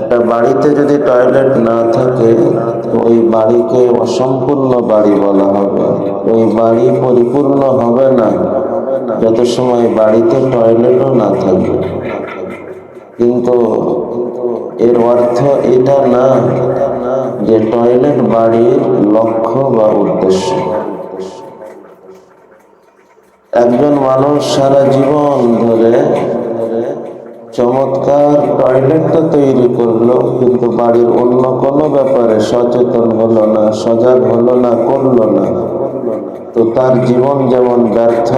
একটা বাড়িতে যদি টয়লেট না থাকে, ওই বাড়িকে অসম্পূর্ণ বাড়ি বলা হবে। ওই বাড়ি পরিপূর্ণ হবে না। যত সময় বাড়িতে টয়লেটও না থাকে। কিন্তু এর অর্থ এটা না যে টয়লেট বাড়ির লক্ষ্য বা উদ্দেশ্য। একজন মানুষ সারা জীবন ধরে চমৎকার টয়লেটটা তৈরি করল, কিন্তু বাড়ির অন্য কোনো ব্যাপারে সচেতন হলো না, সজাগ হলো না, করল না। তো তার জীবন যেমন ব্যর্থ,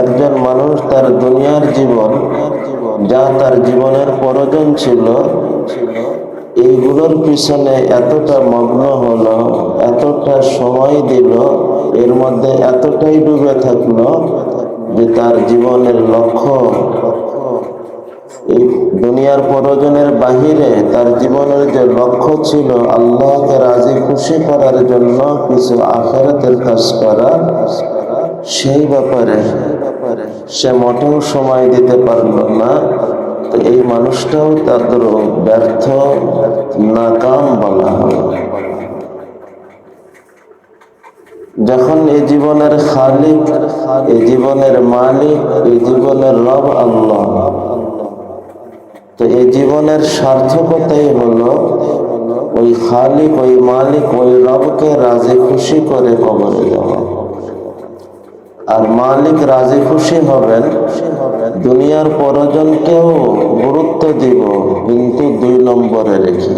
একজন মানুষ তার দুনিয়ার জীবন, যা তার জীবনের প্রয়োজন ছিল, এইগুলোর পিছনে এতটা মগ্ন হলো, এতটা সময় দিল, এর মধ্যে এতটাই ডুবে থাকল যে তার জীবনের লক্ষ্য এই দুনিয়ার প্রয়োজনের বাহিরে তার জীবনের যে লক্ষ্য ছিল, আল্লাহকে রাজি খুশি করার জন্য কিছু আখেরাতের কাজ করা, সেই ব্যাপারে সে মোটেও সময় দিতে পারল না। তো এই মানুষটাও তাদের ব্যর্থ, নাকাম বলা হয়। যখন এই জীবনের খালিক, এই জীবনের মালিক, এই জীবনের রব আল্লাহ তো এই জীবনের সার্থকতাই হলো ওই খালিক, ওই মালিক, ওই রবকে রাজি খুশি করে কবরে যাওয়া আর মালিক রাজি খুশি হবেন, দুনিয়ার পরজনকেও গুরুত্ব দিব, কিন্তু দুই নম্বরে রেখে।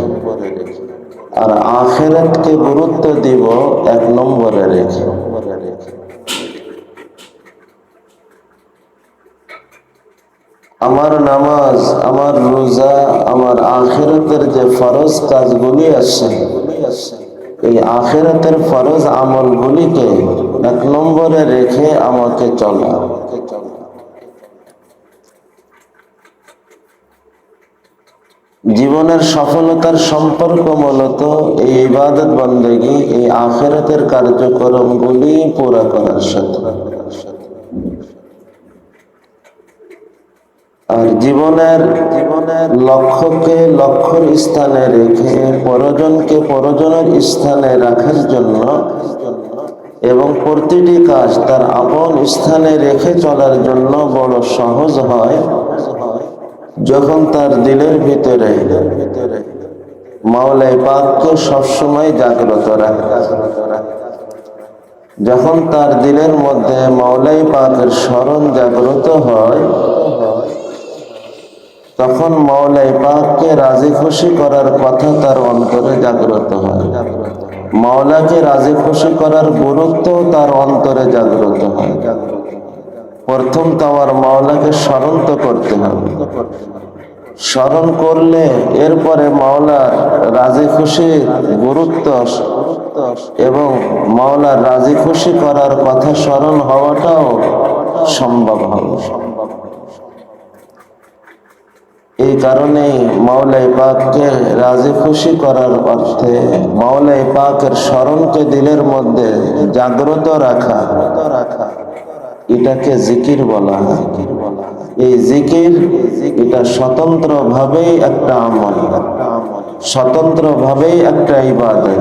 আর আখেরাতকে গুরুত্ব দিব এক নম্বরে রেখে। আমার নামাজ, আমার রোজা, আমার আখেরাতের যে ফরজ কাজগুলি আছে, এই আখেরাতের ফরজ আমলগুলিকে এক নম্বরে রেখে আমাকে চলা। জীবনের সফলতার সম্পর্ক মূলত এই ইবাদত বন্দেগী, এই আখেরাতের কার্যক্রমগুলি পুরা করার সাথে আর জীবনের জীবনের লক্ষ্যকে লক্ষ্যর স্থানে রেখে পরজনকে পরজনের স্থানে রাখার জন্য এবং প্রতিটি কাজ তার আপন স্থানে রেখে চলার জন্য বড় সহজ হয়। যখন তার দিলের ভিতরে মাওলাই পাককে সবসময় জাগ্রত রাখে। যখন তার দিলের মধ্যে মাওলাই পাকের স্মরণ জাগ্রত হয় তখন মাওলাই পাককে রাজি খুশি করার কথা তার অন্তরে জাগ্রত হয়। মাওলাকে রাজি খুশি করার গুরুত্ব তার অন্তরে জাগ্রত হয়। প্রথম তো আমার মাওলাকে স্মরণ তো করতে হবে। স্মরণ করলে এরপরে মাওলার রাজি খুশির গুরুত্ব এবং মাওলার রাজি খুশি করার কথা স্মরণ হওয়াটাও সম্ভব হবে। এই কারণেই মাওলাই পাককে রাজি খুশি করার অর্থে মাওলাই পাকের স্মরণকে দিলের মধ্যে জাগ্রত রাখা রাখা। এটাকে জিকির বলা হয়। এই জিকির এটা স্বতন্ত্র ভাবেই একটা আমল স্বতন্ত্র ভাবেই একটা ইবাদত।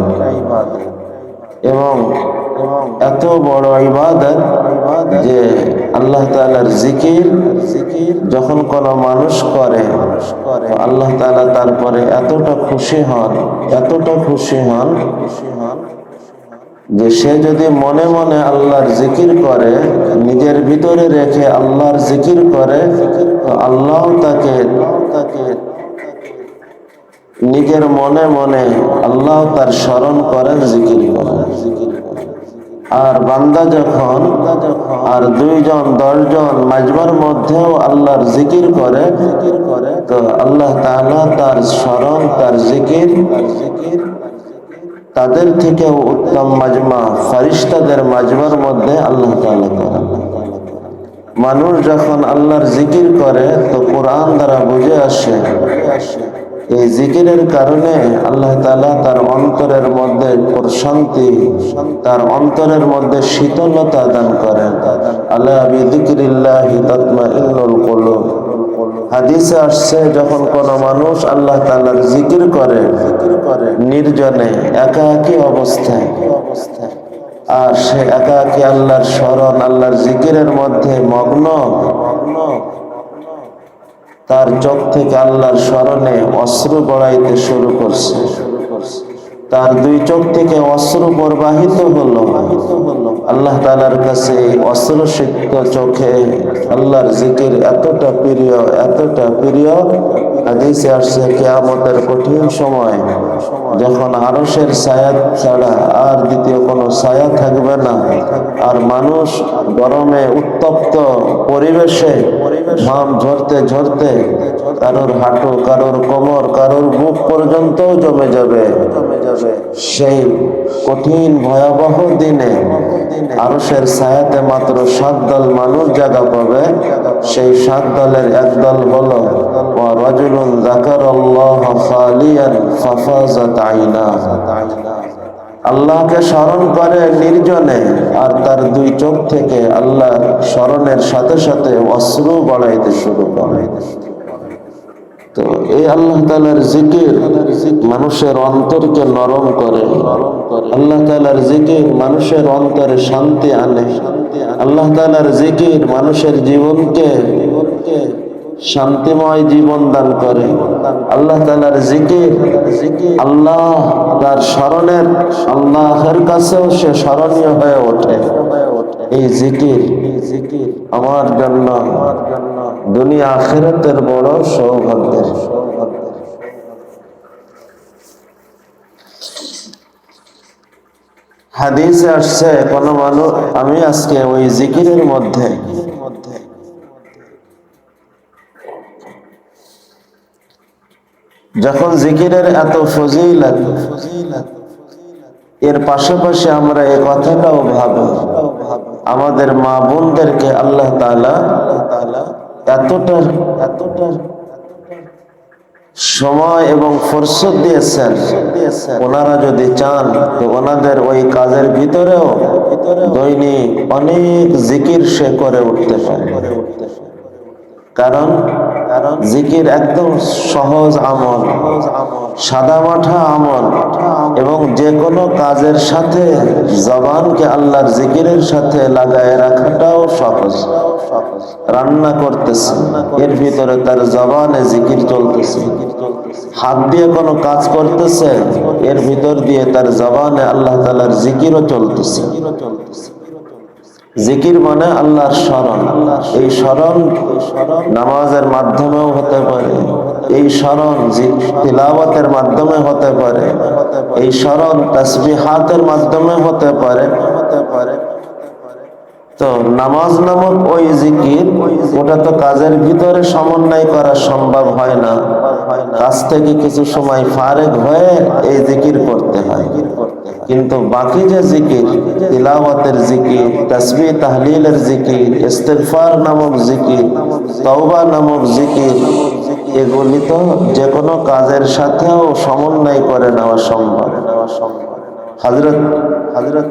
এবং এত বড় ইবাদত যে আল্লাহ তালার জিকির জিকির যখন কোনো মানুষ করে, আল্লাহ তাআলা তারপরে এতটা খুশি হন, এতটা খুশি হন খুশি হন যে সে যদি মনে মনে আল্লাহর জিকির করে, নিজের ভিতরে রেখে আল্লাহর জিকির করে আল্লাহ তাকে তাকে নিজের মনে মনে আল্লাহ তার স্মরণ করেন, জিকির আর বান্দা যখন আর দুইজন, দশজন মাজমার মধ্যেও আল্লাহর জিকির করে, তো আল্লাহ তাআলা তার স্মরণ, তার জিকির, তাদের থেকেও উত্তম মাজমা ফারিস্তাদের মাজমার মধ্যে আল্লাহ তাআলা করেন। মানুষ যখন আল্লাহর জিকির করে, তো কোরআন দ্বারা বুঝে আসে এই জিকিরের কারণে আল্লাহ তালা তার অন্তরের মধ্যে প্রশান্তি, তার অন্তরের মধ্যে শীতলতা দান করেন। আল্লাহ কুলুব। হাদিসে আসছে, যখন কোন মানুষ আল্লাহ তাআলার জিকির করে, নির্জনে, একাকী অবস্থায়, আর সে একাকী আল্লাহর স্মরণ, আল্লাহর জিকিরের মধ্যে মগ্ন তার চোখ থেকে আল্লাহর স্মরণে অশ্রু গড়াইতে শুরু করছে। তার দুই চোখ থেকে অশ্রু প্রবাহিত হলো। আল্লাহ তালার কাছে অশ্রু সিক্ত চোখে আল্লাহর জিকির এতটা প্রিয় এতটা প্রিয়, হাদিসে আসছে কেয়ামতের কঠিন সময়, যখন আরসের ছায়া ছাড়া আর দ্বিতীয় কোনো ছায়া থাকবে না। আর মানুষ গরমে উত্তপ্ত পরিবেশে ঘাম ঝরতে ঝরতে কারোর হাঁটু, কারোর কোমর, কারোর বুক পর্যন্তও জমে যাবে। সেই কঠিন ভয়াবহ দিনে আরসের ছায়াতে মাত্র সাত দল মানুষ জায়গা পাবে। সেই সাত দলের এক দল হলো রজুলুন জাকার আল্লাহ খালিয়ান আইনা। আল্লাহকে স্মরণ করে নির্জনে আর তার দুই চোখ থেকে আল্লাহর স্মরণের সাথে সাথে অশ্রু বাড়াইতে শুরু করে। তো এই আল্লাহ তালার জিকির মানুষের অন্তরকে নরম করে। আল্লাহ তালার জিকির মানুষের অন্তরে শান্তি আনে। আল্লাহ তালার জিকির মানুষের জীবনকে জীবনকে শান্তিময় জীবন দান করে। আল্লাহ তালার জিকির আল্লাহ তার স্মরণের আল্লাহের কাছেও সে স্মরণীয় হয়ে ওঠে। এই জিকির আমার জন্য দুনিয়া আখেরাতের বড় সৌভাগ্যের। হাদিসে আসছে, কোন মানুষ আমি আজকে ওই জিকিরের মধ্যে যখন জিকিরের এত ফজিলত, এর পাশাপাশি আমরা এই কথাটাও ভাবি, আমাদের মা বোনদেরকে আল্লাহ তাআলা এতটা এতটা সময় এবং ফরসত দিয়েছেন। ওনারা যদি চান, তো ওনাদের ওই কাজের ভিতরেও দৈনিক অনেক জিকির সে করে উঠতে পারে। কারণ জিকির একদম সহজ আমল, সাদা মাঠা আমল এবং যে কোনো কাজের সাথে জবানকে আল্লাহর জিকিরের সাথে লাগায় রাখাটাও সহজ। রান্না করতেছে, এর ভিতরে তার জবানে জিকির চলতেছে। হাত দিয়ে কোনো কাজ করতেছে, এর ভিতর দিয়ে তার জবানে আল্লাহ তালার জিকিরও চলতেছে। জিকির মানে আল্লাহর স্মরণ। এই স্মরণ নামাজের মাধ্যমেও হতে পারে। এই স্মরণ তিলাওয়াতের মাধ্যমে হতে পারে। এই স্মরণ তসবিহাতের মাধ্যমে হতে পারে হতে পারে। তো নামাজ নামক ওই জিকির, ওটা তো কাজের ভিতরে সমন্বয় করা সম্ভব হয় না। কাজ থেকে কিছু সময় ফারেক হয়ে এই জিকির করতে হয়। কিন্তু বাকি যে জিকির, তিলাওয়াতের জিকির তসবি তাহলিলের জিকির, ইস্তেগফার নামক জিকির, তওবা নামক জিকির, এগুলি তো যে কোনো কাজের সাথেও সমন্বয় করে নেওয়া সম্ভব। হজরত হজরত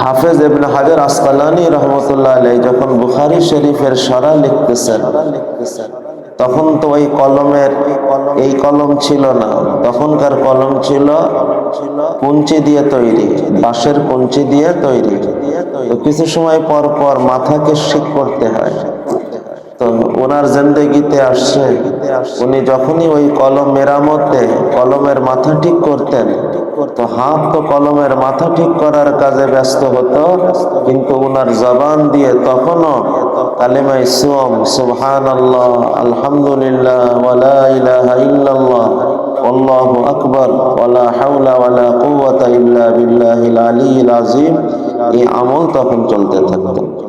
হাফেজ ইবনে হাজার আসকালানি রহমতুল্লাহ আলাই যখন বুখারি শরীফের সারা লিখতেছেন তখন তো ওই কলমের এই কলম ছিল না। তখনকার কলম ছিল কুঞ্চি দিয়ে তৈরি, বাঁশের কুঞ্চি দিয়ে তৈরি। কিছু সময় পর পর মাথাকে শিক করতে হয়। তো ওনার জিন্দগিতে আসছে, উনি যখনই ওই কলম মেরামতে কলমের মাথা ঠিক করতেন তো হাত তো কলমের মাথা ঠিক করার কাজে ব্যস্ত হতো, কিন্তু ওনার জবান দিয়ে তখনও কালেমাই সুম সুবহান আল্লাহ আলহামদুলিল্লাহ ওয়ালা ইলাহা ইল্লাল্লাহ আল্লাহু আকবার ওয়ালা এই আমল তখন চলতে থাকতো।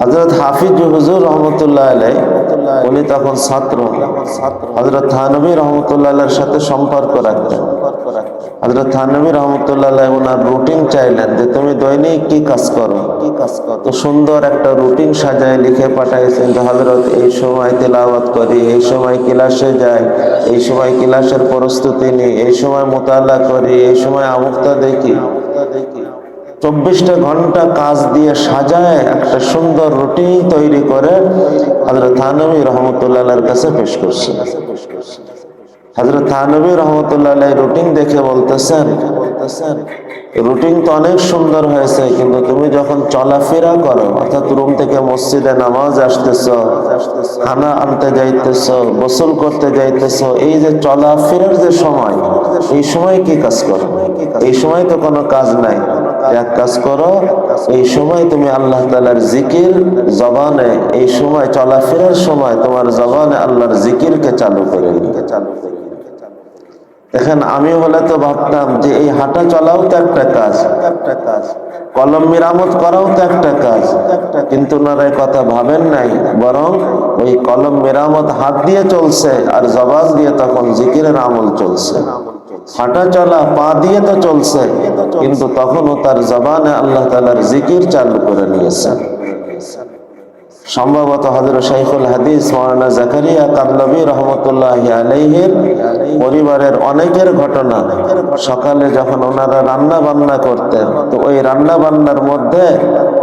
হজরত হাফিজ হুজুর রহমতুল্লাহ আলাই উনি তখন ছাত্র। হজরত থানবী রহমতুল্লাহ সাথে সম্পর্ক রাখতেন। হজরত থানবী রহমতুল্লাহ ওনার রুটিন চাইলেন যে, তুমি দৈনিক কি কাজ করো? কি কাজ করো তো সুন্দর একটা রুটিন সাজায়, লিখে পাঠাইছেন যে হজরত এই সময় তেলাওয়াত করি, এই সময় ক্লাসে যাই, এই সময় ক্লাসের প্রস্তুতি নিই, এই সময় মোতালা করি, এই সময় আমুক্তা দেখি। চব্বিশটা ঘণ্টা কাজ দিয়ে সাজায় একটা সুন্দর রুটিন তৈরি করে হজরত থানবী রহমতুল্লাহ কাছে পেশ করছে। হজরত থানবী রহমতুল্লাহ রুটিন দেখে বলতেছেন, রুটিন তো অনেক সুন্দর হয়েছে, কিন্তু তুমি যখন চলাফেরা করো, অর্থাৎ রুম থেকে মসজিদে নামাজ আসতেছ, খানা আনতে যাইতেছ, গোসল করতে যাইতেছ, এই যে চলাফেরার যে সময়, এই সময় কি কাজ করো? এই সময় তো কোনো কাজ নাই। এক কাজ করো, এই সময় তুমি আল্লাহ তালার জিকির জবানে, এই সময় চলাফেরার সময় তোমার জবানে আল্লাহর জিকিরকে চালু করে চালু করে দেখেন আমি হলে তো ভাবতাম যে এই হাঁটা চলাও তো একটা কাজ, কলম মেরামত করাও তো একটা কাজ, কিন্তু এই কথা ভাবেন নাই, বরং ওই কলম মেরামত হাত দিয়ে চলছে আর জবান দিয়ে তখন জিকিরের আমল চলছে। হাঁটা চলা পা দিয়ে তো চলছে, কিন্তু তখনও তার জবানে আল্লাহ তালার জিকির চালু করে নিয়েছেন। সম্ভবত হজরত শাইখুল হাদিস মৌলানা জাকারিয়া কাদলবী রহমতুল্লাহ আলাইহির পরিবারের অনেকের ঘটনা। সকালে যখন ওনারা রান্না বান্না করতেন, তো ওই রান্না বান্নার মধ্যে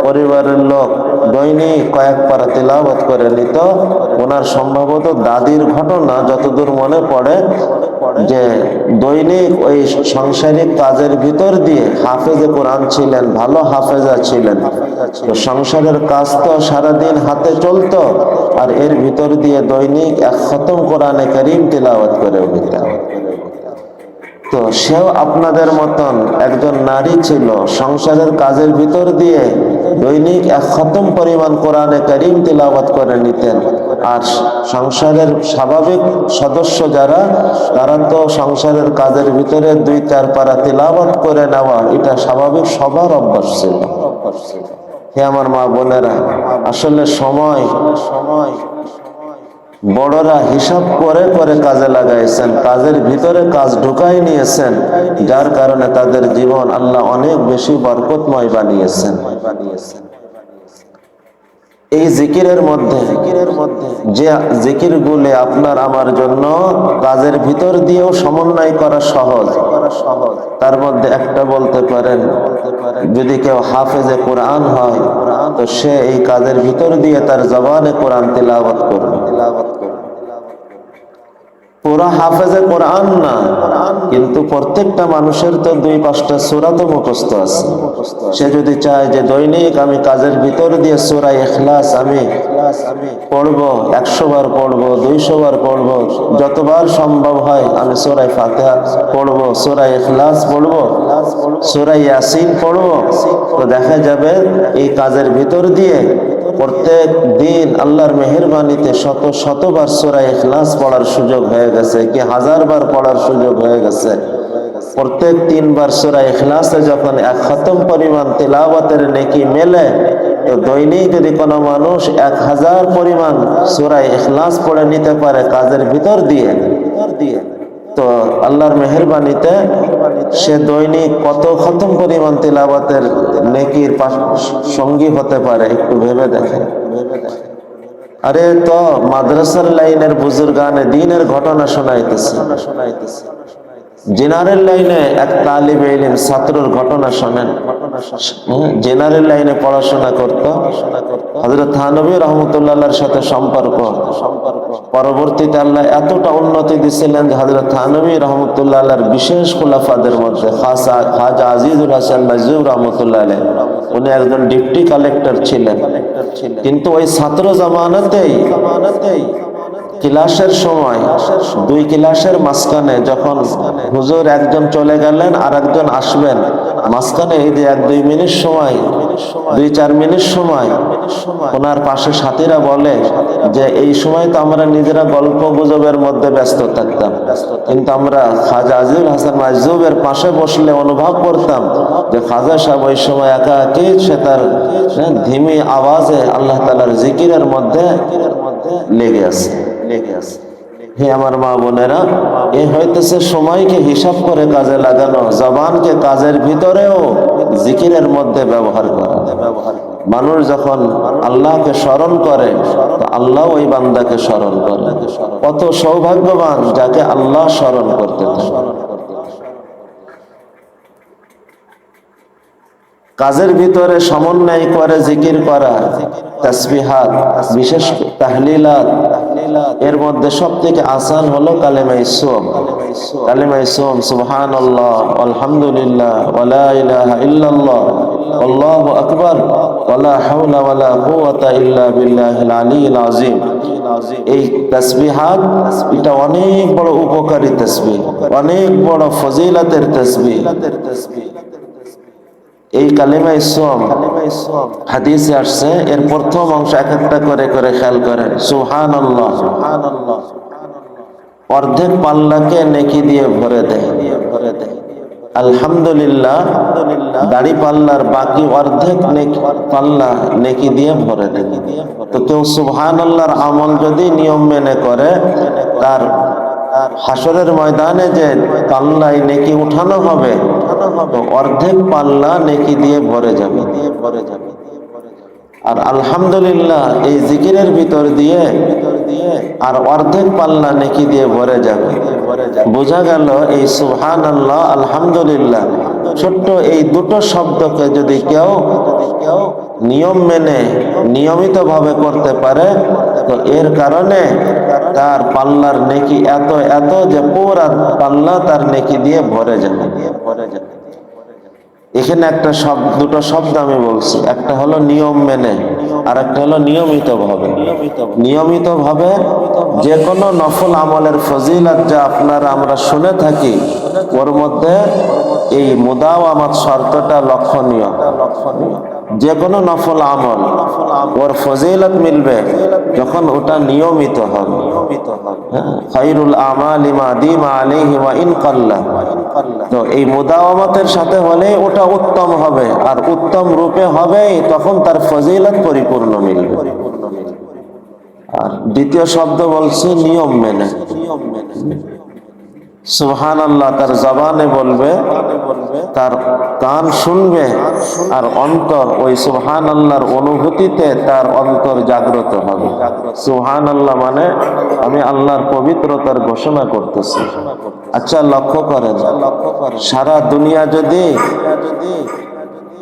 পরিবারের লোক দৈনিক কয়েক পারা তিলাবত করে নিত। ওনার সম্ভবত দাদির ঘটনা যতদূর মনে পড়ে যে দৈনিক ওই সাংসারিক কাজের ভিতর দিয়ে হাফেজে কোরআন ছিলেন, ভালো হাফেজা ছিলেন। তো সংসারের কাজ তো সারাদিন হাতে চলতো আর এর ভিতর দিয়ে দৈনিক এক খতম কোরআনে করিম তিলাওয়াত করে নিতেন তো সেও আপনাদের মতন একজন নারী ছিল, সংসারের কাজের ভিতর দিয়ে দৈনিক এক খতম পরিমাণ কোরআনে করিম তিলাওয়াত করে নিতেন। আর সংসারের স্বাভাবিক সদস্য যারা, তারা তো সংসারের কাজের ভিতরে দুই চার পারা তিলাওয়াত করে নেওয়া, এটা স্বাভাবিক সবার অভ্যাস ছিল। হে আমার মা বোনেরা, আসলে সময় সময় বড়রা হিসাব করে করে কাজে লাগাইছেন, কাজের ভিতরে কাজ ঢুকাই নিয়েছেন, যার কারণে তাদের জীবন আল্লাহ অনেক বেশি বরকতময় বানিয়েছেন। এই জিকিরের মধ্যে যে জিকির গুলে আপনার আমার জন্য কাজের ভিতর দিয়েও সমন্বয় করা সহজ, তার মধ্যে একটা বলতে পারেন, যদি কেউ হাফেজে কোরআন হয়, তো সে এই কাজের ভিতর দিয়ে তার জবানে কোরআন তিলাবত করবে করবে। পুরা হাফেজে কোরআন না, কিন্তু প্রত্যেকটা মানুষের তো দুই পাঁচটা সুরা তো মুখস্থ আছে। সে যদি চায় যে দৈনিক আমি কাজের ভিতর দিয়ে সুরা এখলাস আমি পড়ব, একশো বার পড়ব, দুইশো বার পড়ব, যতবার সম্ভব হয় আমি সুরাই ফাতেহা পড়ব সুরাই এখলাস পড়ব সুরাই ইয়াসিন পড়ব, তো দেখা যাবে এই কাজের ভিতর দিয়ে প্রত্যেক দিন আল্লাহর মেহরবানিতে শত শতবার সুরাই ইখলাস পড়ার সুযোগ হয়ে গেছে, কি হাজার বার পড়ার সুযোগ হয়ে গেছে। প্রত্যেক তিনবার সুরা ইখলাসে যখন এক খতম পরিমাণ তিলাওয়াতের নেকি মেলে, তো দৈনিক যদি কোনো মানুষ এক হাজার পরিমাণ সুরা ইখলাস পড়ে নিতে পারে কাজের ভিতর দিয়ে ভিতর দিয়ে। তো আল্লাহর মেহরবানিতে সে দৈনিক কত খতম পরিমাণ তিলাবাতের নেকির সঙ্গী হতে পারে, একটু ভেবে দেখে আরে তো মাদ্রাসার লাইনের বুজুর্গানে দিনের ঘটনা শোনাইতেছে শোনাইতেছে। জেনারেল লাইনে এক তালিব এলিম ছাত্রর ঘটনা শোনেন। জেনারেল লাইনে পড়াশোনা করত। হজরত থানবী রহমতুল্লাহর সাথে সম্পর্ক। পরবর্তীতে আল্লাহ এতটা উন্নতি দিছিলেন যে হজরত থানবী রহমতুল্লাহর বিশেষ খোলাফাদের মধ্যে খাজা আজিজুল হাসান নাজিব রহমতুল্লাহ উনি একজন ডিপটি কালেক্টর ছিলেন। কিন্তু ওই ছাত্র জামানাতেই জামানাতেই ক্লাসের সময় দুই ক্লাসের মাঝখানে যখন হুজুর একজন চলে গেলেন আর একজন আসবেন মাঝখানে এই যে এক দুই মিনিট সময় দুই চার মিনিট সময় ওনার পাশে সাথীরা বলে যে এই সময় তো আমরা নিজেরা গল্প গুজবের মধ্যে ব্যস্ত থাকতাম কিন্তু আমরা খাজা আজিজুল হাসান মাজুবের পাশে বসলে অনুভব করতাম যে খাজা সাহেব ওই সময় একা একি সে তার হ্যাঁ, ধিমি আওয়াজে আল্লাহ তালার জিকিরের মধ্যে লেগে আছে। লেগে আছে। হে আমার মা বোনেরা, এ হইতেছে সময়কে হিসাব করে কাজে লাগানো, জবানকে কাজের ভিতরেও জিকিরের মধ্যে ব্যবহার করা। মানুষ যখন আল্লাহকে স্মরণ করে আল্লাহ ওই বান্দাকে স্মরণ করে। কত সৌভাগ্যবান যাকে আল্লাহ স্মরণ করতে কাজের ভিতরে সমন্বয় করে জিকির করা, তাসবিহাত, বিশেষ তাহলিলাত এর মধ্যে সব থেকে আসান হলো আল্লাহ আলহামদুলিল্লাহ ওয়ালা ইলাহা ইল্লাল্লাহ, আল্লাহু আকবার অনেক বড় উপকারী তাসবিহ, অনেক বড় ফজিলাতের তাসবিহ। এই কালিমা ইসলাম হাদিসে আসছে, এর প্রথম অংশ এক একটা করে করে খেয়াল করেন। সুহান অর্ধেক পাল্লাকে নেকি দিয়ে ভরে দেয়। ভরে দেয় আলহামদুলিল্লাহ, দাড়ি পাল্লার বাকি অর্ধেক নেকি পাল্লা নেকি দিয়ে ভরে দেয়। তো কেউ সুবহান আল্লাহর আমল যদি নিয়ম মেনে করে, তার হাসরের ময়দানে যে পাল্লায় নেকি উঠানো হবে অর্ধেক পাল্লা নেকি দিয়ে ভরে যাবে। দিয়ে ভরে যাবে আর আলহামদুলিল্লাহ, এই জিকিরের ভিতর দিয়ে আর অর্ধেক পাল্লা নেকি দিয়ে ভরে যাবে। বোঝা গেল এই সুহান আল্লাহ আলহামদুলিল্লাহ। ছোট্ট এই দুটো শব্দকে যদি কেউ নিয়ম মেনে নিয়মিত ভাবে করতে পারে, তো এর কারণে তার পাল্লার নেকি এত এত যে পুরা পাল্লা তার নেকি দিয়ে ভরে যাবে। এখানে একটা শব্দ দুটো শব্দ আমি বলছি। একটা হলো নিয়ম মেনে আর একটা হলো নিয়মিত ভাবে নিয়মিত ভাবে যে কোনো নফল আমলের ফজিলত যা আপনারা আমরা শুনে থাকি, ওর মধ্যে এই মুদাও আমার শর্তটা লক্ষণীয়। যে কোনো নফল আমল ওর ফজিলত মিলবে যখন ওটা নিয়মিত হবে। হ্যাঁ, খাইরুল আমাল ইমা দিমা আলাইহি ওয়া ইন কাল্লা। তো এই মুদাওয়ামাতের সাথে হলে ওটা উত্তম হবে আর উত্তম রূপে হবে তখন তার ফজিলত পরিপূর্ণ মিলবে। আর দ্বিতীয় শব্দ বলছে নিয়ম মেনে। সুহান আল্লাহ তার জবানে বলবে, তার কান শুনবে, আর অন্তর ওই সুহান আল্লাহর অনুভূতিতে তার অন্তর জাগ্রত হবে। সুহান আল্লাহ মানে আমি আল্লাহর পবিত্রতার ঘোষণা করতেছি। আচ্ছা লক্ষ্য করেন, সারা দুনিয়া যদি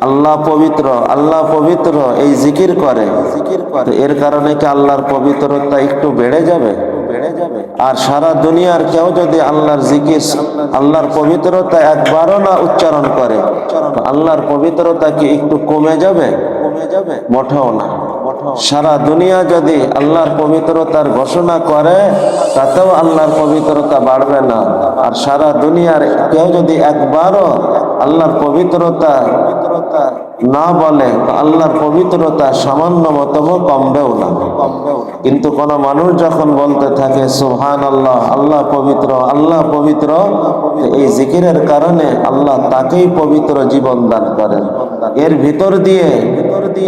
আল্লাহ পবিত্র আল্লাহ পবিত্র এই জিকির করে, তো এর কারণে কি আল্লাহর পবিত্রতা একটু বেড়ে যাবে? আর সারা দুনিয়ার কেউ যদি আল্লাহর জিকির, আল্লাহর পবিত্রতা একবারও না উচ্চারণ করে, আল্লাহর পবিত্রতা কি একটু কমে যাবে? কমে যাবে না। সারা দুনিয়া যদি আল্লাহর পবিত্রতার ঘোষণা করে, তাতেও আল্লাহর পবিত্রতা বাড়বে না। আর সারা দুনিয়ার কেউ যদি একবারও আল্লাহর পবিত্রতা না বলে আল্লাহর পবিত্রতা সামান্য মতম কমবেও না। কিন্তু কোন মানুষ যখন বলতে থাকে সুহান আল্লাহ আল্লাহ পবিত্র আল্লাহ পবিত্র এই জিকিরের কারণে আল্লাহ তাকেই পবিত্র জীবন দান করেন। এর ভিতর দিয়ে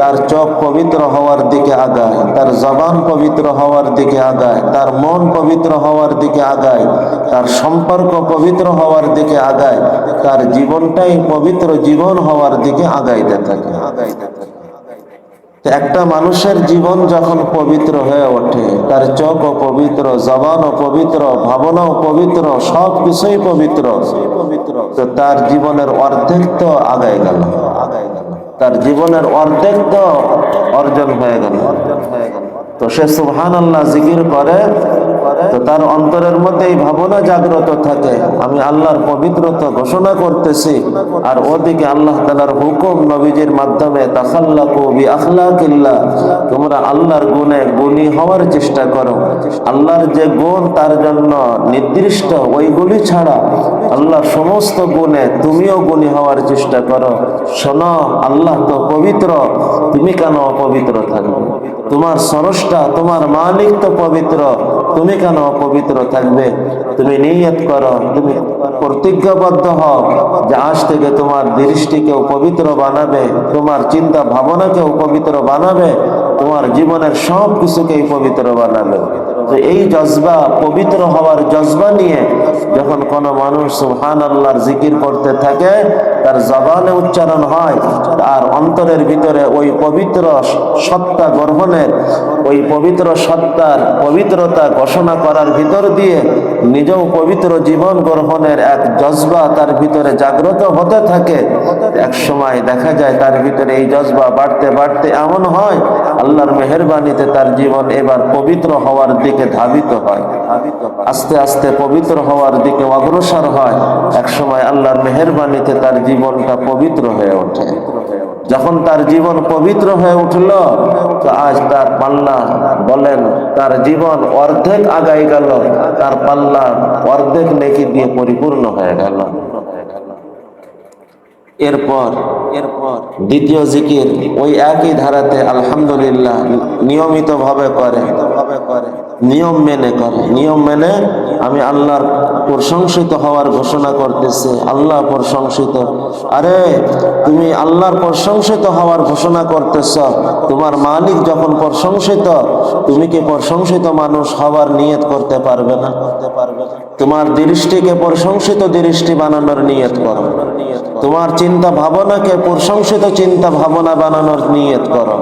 তার চোখ পবিত্র হওয়ার দিকে আগায়, তার জবান পবিত্র হওয়ার দিকে আগায়, তার মন পবিত্র হওয়ার দিকে আগায়, তার সম্পর্ক পবিত্র হওয়ার দিকে আগায়, তার জীবনটাই পবিত্র জীবন হওয়ার দিকে আগাইতে থাকে। থাকে একটা মানুষের জীবন যখন পবিত্র হয়ে ওঠে, তার চোখও পবিত্র, জবানও পবিত্র, ভাবনাও পবিত্র, সব কিছুই পবিত্র। তো তার জীবনের অর্ধেক তো আগায় গেল। আগায় তার জীবনের অর্ধেক তো অর্জন হয়ে গেল। তো সে সুবহান আল্লাহ জিকির করে তো তার অন্তরের মধ্যে এই ভাবনা জাগ্রত থাকে। আমি আল্লাহর পবিত্রতা ঘোষণা করতেছি। আর ওদিকে আল্লাহ তালার হুকুম নবীজির মাধ্যমে তাখাল্লাকু বি আখলাকিল্লাহ তোমরা আল্লাহর গুণে গুণী হওয়ার চেষ্টা করো। আল্লাহর যে গুণ, তার জন্য নির্দিষ্ট ওইগুলি ছাড়া আল্লাহর সমস্ত গুণে তুমিও গুণী হওয়ার চেষ্টা করো। শোনো, আল্লাহ তো পবিত্র। তুমি কেন অপবিত্র থাকবে? তোমার সরসটা তোমার মালিক তো পবিত্র। তুমি কেন অপবিত্র থাকবে? তুমি নিয়ত করো, তুমি প্রতিজ্ঞাবদ্ধ হও যে আজ থেকে তোমার দৃষ্টিকেও পবিত্র বানাবে, তোমার চিন্তা ভাবনাকেও পবিত্র বানাবে, তোমার জীবনের সব কিছুকেই পবিত্র বানাবে। তো এই জজবা, পবিত্র হওয়ার জজবা নিয়ে যখন কোনো মানুষ সুহান আল্লাহর জিকির করতে থাকে তার জবানে উচ্চারণ হয় আর অন্তরের ভিতরে ওই পবিত্র সত্তা গ্রহণের, ওই পবিত্র সত্তার পবিত্রতা ঘোষণা করার ভিতর দিয়ে নিজেও পবিত্র জীবন গ্রহণের এক জজবা তার ভিতরে জাগ্রত হতে থাকে। এক সময় দেখা যায় তার ভিতরে এই জজবা বাড়তে বাড়তে এমন হয়, আল্লাহর মেহরবানিতে তার জীবন এবার পবিত্র হওয়ার দিকে ধাবিত হয়। আস্তে আস্তে পবিত্র হওয়ার দিকে অগ্রসর হয়। এক সময় আল্লাহর মেহরবানিতে তার জীবনটা পবিত্র হয়ে ওঠে। যখন তার জীবন পবিত্র হয়ে উঠল, তো আজ তার পাল্লা বলেন, তার জীবন অর্ধেক আগাই গেল, তার পাল্লা অর্ধেক নেকি দিয়ে পরিপূর্ণ হয়ে গেল। এরপর এরপর দ্বিতীয় জিকির ওই একই ধারাতে আলহামদুলিল্লাহ নিয়মিত ভাবে করে। নিয়ম মেনে করে। নিয়ম মেনে আমি আল্লাহর প্রশংসিত হওয়ার ঘোষণা করতেছি। আল্লাহ প্রশংসিত। আরে, তুমি আল্লাহর প্রশংসিত হওয়ার ঘোষণা করতেছ। তোমার মালিক যখন প্রশংসিত, তুমি কি প্রশংসিত মানুষ হওয়ার নিয়ত করতে পারবে না? করতে পারবে তোমার দৃষ্টিকে প্রশংসিত দৃষ্টি বানানোর নিয়ত করো। তোমার চিন্তা ভাবনাকে প্রশংসিত চিন্তা ভাবনা বানানোর নিয়ত করো।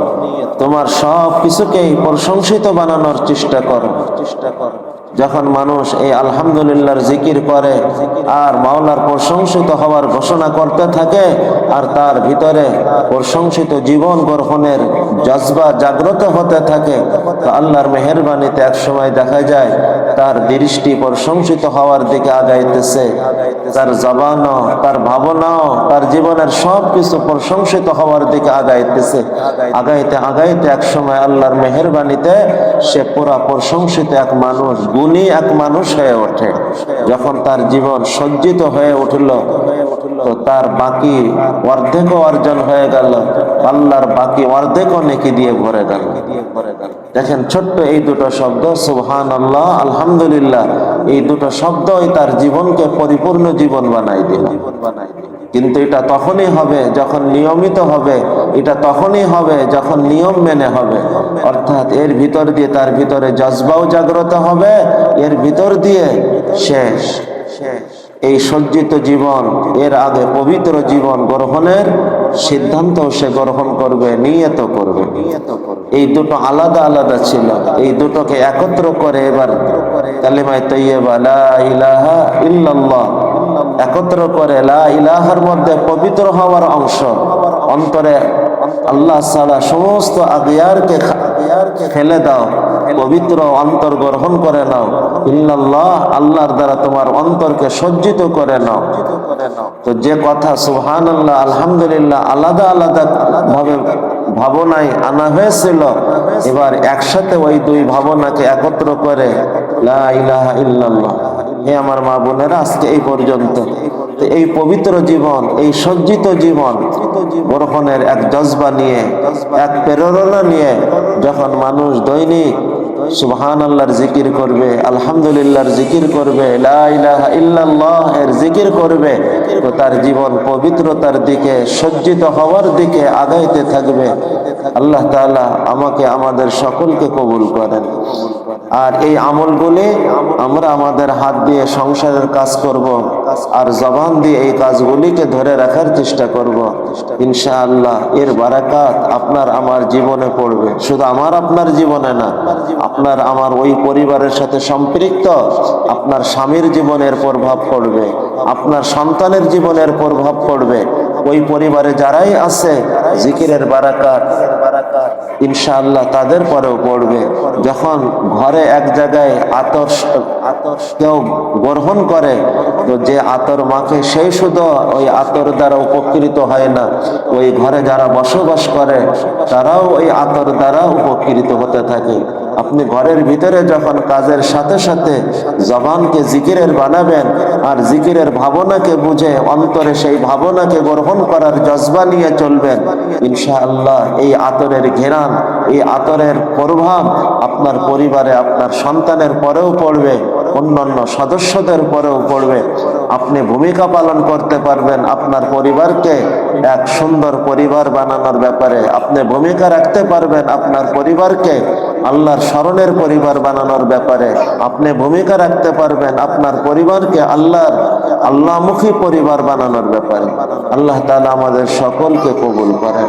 তোমার সব কিছুকেই প্রশংসিত বানানোর চেষ্টা করো। চেষ্টা করো। যখন মানুষ এই আলহামদুলিল্লাহর জিকির করে আর মাওলার প্রশংসিত হওয়ার ঘোষণা করতে থাকে আর তার ভিতরে প্রশংসিত জীবন গ্রহণের জজবা জাগ্রত হতে থাকে, তো আল্লাহর মেহরবানিতে এক সময় দেখা যায় তার দৃষ্টি প্রশংসিত হওয়ার দিকে আগাইতেছে। তার জবানও, তার ভাবনাও, তার জীবনের সব কিছু প্রশংসিত হওয়ার দিকে আগাইতেছে। আগাইতে আগাইতে এক সময় আল্লাহর মেহরবানিতে সে পুরা প্রশংসিত এক মানুষ গুণী এক মানুষ হয়ে ওঠে। যখন তার জীবন সজ্জিত হয়ে উঠল, তো তার বাকি অর্ধেকও অর্জন হয়ে গেল। আল্লাহর বাকি অর্ধেকও নেকি দিয়ে ভরে গেল। দেখেন, ছোট্ট এই দুটো শব্দ সুবহান আল্লাহ আলহামদুলিল্লাহ, এই দুটো শব্দই তার জীবনকে পরিপূর্ণ জীবন বানাই দিল। কিন্তু এটা তখনই হবে যখন নিয়মিত হবে, এটা তখনই হবে যখন নিয়ম মেনে হবে। অর্থাৎ এর ভিতর দিয়ে তার ভিতরে জজবাও জাগ্রত হবে, এর ভিতর দিয়ে শেষ। এই সজ্জিত জীবন, এর আগে পবিত্র জীবন গ্রহণের সিদ্ধান্ত সে গ্রহণ করবে নিয়ত করবে। এই দুটো আলাদা আলাদা ছিল, এই দুটোকে একত্র করে এবার কালিমায় তৈয়বা ইল্লাল্লাহ একত্র করে লা ইলাহার মধ্যে পবিত্র হওয়ার অংশ। অন্তরে আল্লাহ ছাড়া সমস্ত আগিয়ারকে ফেলে দাও, পবিত্র অন্তর গ্রহণ করে নাও। ইল্লাল্লাহ আল্লাহর দ্বারা তোমার অন্তরকে সজ্জিত করে নাও। তো যে কথা সুহান আল্লাহ আলহামদুলিল্লাহ আলাদা আলাদা ভাবে ভাবনায় আনা হয়েছিল, এবার একসাথে ওই দুই ভাবনাকে একত্র করে লা ইলাহা ইল্লাল্লাহ। হে আমার মা বোনেরা, আজকে এই পর্যন্ত। এই পবিত্র জীবন, এই সজ্জিত জীবন গ্রহণের এক জজবা নিয়ে, এক প্রেরণা নিয়ে যখন মানুষ দৈনিক সুবহান আল্লাহর জিকির করবে, আলহামদুলিল্লাহর জিকির করবে এর জিকির করবে, তো তার জীবন পবিত্রতার দিকে, সজ্জিত হওয়ার দিকে আগাইতে থাকবে। আল্লাহ তাআলা আমাকে, আমাদের সকলকে কবুল করেন। আর এই আমলগুলি আমরা আমাদের হাত দিয়ে সংসারের কাজ করব আর জবান দিয়ে এই কাজগুলিকে ধরে রাখার চেষ্টা করব। ইনশাআল্লাহ এর বারাকাত আপনার আমার জীবনে পড়বে। শুধু আমার, আপনার জীবনে না, আপনার আমার ওই পরিবারের সাথে সম্পৃক্ত আপনার স্বামীর জীবনের প্রভাব পড়বে, আপনার সন্তানের জীবনের প্রভাব পড়বে ওই পরিবারে যারাই আছে, জিকিরের বারাকাত, ইনশাআল্লাহ তাদের পরেও পড়বে। যখন ঘরে এক জায়গায় আতর আতর কেউ গ্রহণ করে, তো যে আতর মাখে, সেই শুধু ওই আতর দ্বারা উপকৃত হয় না। ওই ঘরে যারা বসবাস করে, তারাও ওই আতর দ্বারা উপকৃত হতে থাকে। আপনি ঘরের ভিতরে যখন কাজের সাথে সাথে জবানকে জিকিরের বানাবেন আর জিকিরের ভাবনাকে বুঝে অন্তরে সেই ভাবনাকে গ্রহণ করার জজবা নিয়ে চলবেন, ইনশাআল্লাহ এই আতরের ঘেরান, এই আতরের প্রভাব আপনার পরিবারে, আপনার সন্তানের পরেও পড়বে, অন্যান্য সদস্যদের পরেও পড়বে। আপনি ভূমিকা পালন করতে পারবেন আপনার পরিবারকে এক সুন্দর পরিবার বানানোর ব্যাপারে। আপনি ভূমিকা রাখতে পারবেন আপনার পরিবারকে আল্লাহর স্মরণের পরিবার বানানোর ব্যাপারে। আপনি ভূমিকা রাখতে পারবেন আপনার পরিবারকে আল্লাহর আল্লাহমুখী পরিবার বানানোর ব্যাপারে। আল্লাহ তালা আমাদের সকলকে কবুল করেন।